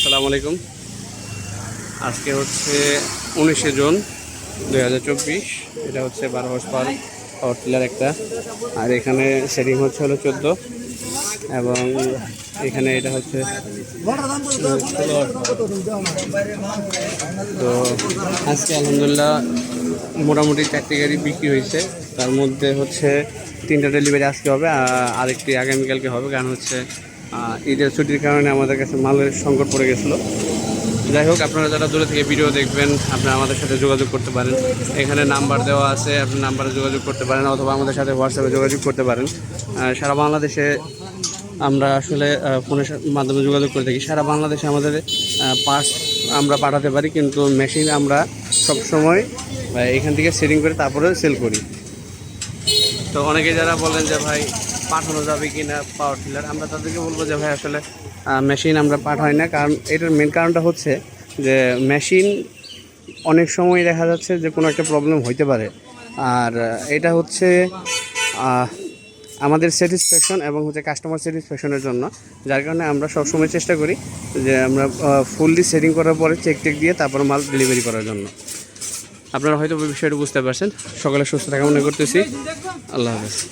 আসসালামু আলাইকুম। আজকে হচ্ছে উনিশে জুন দুই হাজার চব্বিশ, এটা হচ্ছে বারো হর্স পাওয়ার পাওয়ার টিলার একটা। আর এখানে সেটিং হচ্ছে হলো চোদ্দ। এবং এখানে এটা হচ্ছে তো আজকে আলহামদুলিল্লাহ মোটামুটি চারটি গাড়ি বিক্রি হয়েছে। তার মধ্যে হচ্ছে তিনটা ডেলিভারি আজকে হবে আরেকটি আগামীকালকে হবে। কারণ হচ্ছে ঈদের ছুটির কারণে আমাদের কাছে মালের সংকট পড়ে গেছিল। যাই হোক আপনারা যারা দূরে থেকে ভিডিও দেখবেন আপনারা আমাদের সাথে যোগাযোগ করতে পারেন। এখানে নাম্বার দেওয়া আছে আপনি নাম্বারে যোগাযোগ করতে পারেন অথবা আমাদের সাথে হোয়াটসঅ্যাপে যোগাযোগ করতে পারেন। সারা বাংলাদেশে আমরা আসলে ফোনের মাধ্যমে যোগাযোগ করে থাকি। সারা বাংলাদেশে আমাদের পার্টস আমরা পাঠাতে পারি কিন্তু মেশিন আমরা সবসময় আহ, এখান থেকে সেটিং করে তারপরে সেল করি। তো অনেকে যারা বলেন যে, ভাই, পাঠানো যাবে কি না পাওয়ার টিলার আমরা তাদেরকে বলব যে, ভাই, আসলে মেশিন আমরা পাঠাই না। কারণ এটার মেন কারণটা হচ্ছে যে মেশিন অনেক সময় দেখা যাচ্ছে যে, কোনো একটা প্রবলেম হইতে পারে। আর এটা হচ্ছে আমাদের স্যাটিসফ্যাকশন এবং হচ্ছে কাস্টমার স্যাটিসফ্যাকশনের জন্য। যার কারণে আমরা সবসময় চেষ্টা করি যে, আমরা ফুললি সেটিং করার পরে চেক টেক দিয়ে তারপর মাল ডেলিভারি করার জন্য। আপনারা হয়তো বিষয়টা বুঝতে পারছেন। সকালে সুস্থ থাকা মনে করতেছি। আল্লাহ হাফেজ।